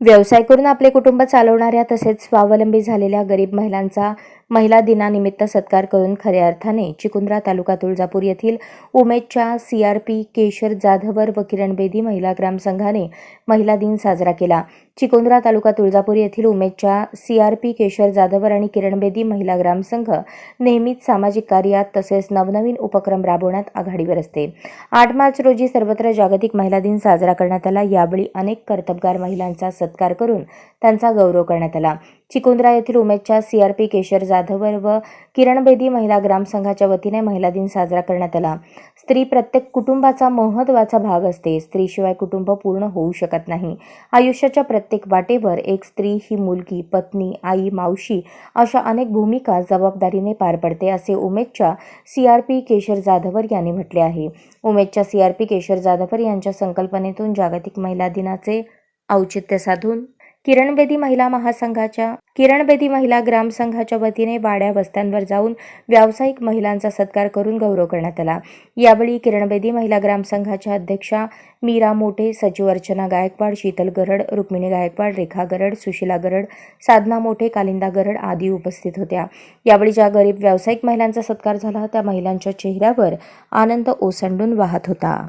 व्यवसाय करून आपले कुटुंब चालवणाऱ्या तसेच स्वावलंबी झालेल्या गरीब महिलांचा महिला दिनानिमित्त सत्कार करून खऱ्या अर्थाने चिकुंद्रा तालुका तुळजापूर येथील उमेदच्या सीआरपी केशर जाधवर व किरण बेदी महिला ग्रामसंघाने महिला दिन साजरा केला. चिकुंद्रा तालुका तुळजापूर येथील उमेदच्या सीआरपी केशर जाधवर आणि किरण बेदी महिला ग्रामसंघ नेहमीच सामाजिक कार्यात तसेच नवनवीन उपक्रम राबवण्यात आघाडीवर असते आठ मार्च रोजी सर्वत्र जागतिक महिला दिन साजरा करण्यात आला. यावेळी अनेक कर्तबगार महिलांचा सत्कार करून त्यांचा गौरव करण्यात आला. चिकुंद्रा येथील उमेदच्या सीआरपी केशर जाधवर व किरण बेदी महिला ग्रामसंघाच्या वतीने महिला दिन साजरा करण्यात आला. स्त्री प्रत्येक कुटुंबाचा महत्त्वाचा भाग असते. स्त्रीशिवाय कुटुंब पूर्ण होऊ शकत नाही. आयुष्याच्या प्रत्येक वाटेवर एक स्त्री ही मुलगी पत्नी आई मावशी अशा अनेक भूमिका जबाबदारीने पार पडते असे उमेदच्या सीआरपी केशर जाधवर यांनी म्हटले आहे. उमेदच्या सीआरपी केशर जाधवर यांच्या संकल्पनेतून जागतिक महिला दिनाचे औचित्य साधून किरण बेदी महिला महासंघाच्या किरण बेदी महिला ग्रामसंघाच्या वतीने वाड्या वस्त्यांवर जाऊन व्यावसायिक महिलांचा सत्कार करून गौरव करण्यात आला. यावेळी किरण बेदी महिला ग्रामसंघाच्या अध्यक्षा मीरा मोठे सचिव अर्चना गायकवाड शीतल गरड रुक्मिणी गायकवाड रेखा गरड सुशिला गरड साधना मोठे कालिंदा गरड आदी उपस्थित होत्या. यावेळी ज्या गरीब व्यावसायिक महिलांचा सत्कार झाला त्या महिलांच्या चेहऱ्यावर आनंद ओसंडून वाहत होता.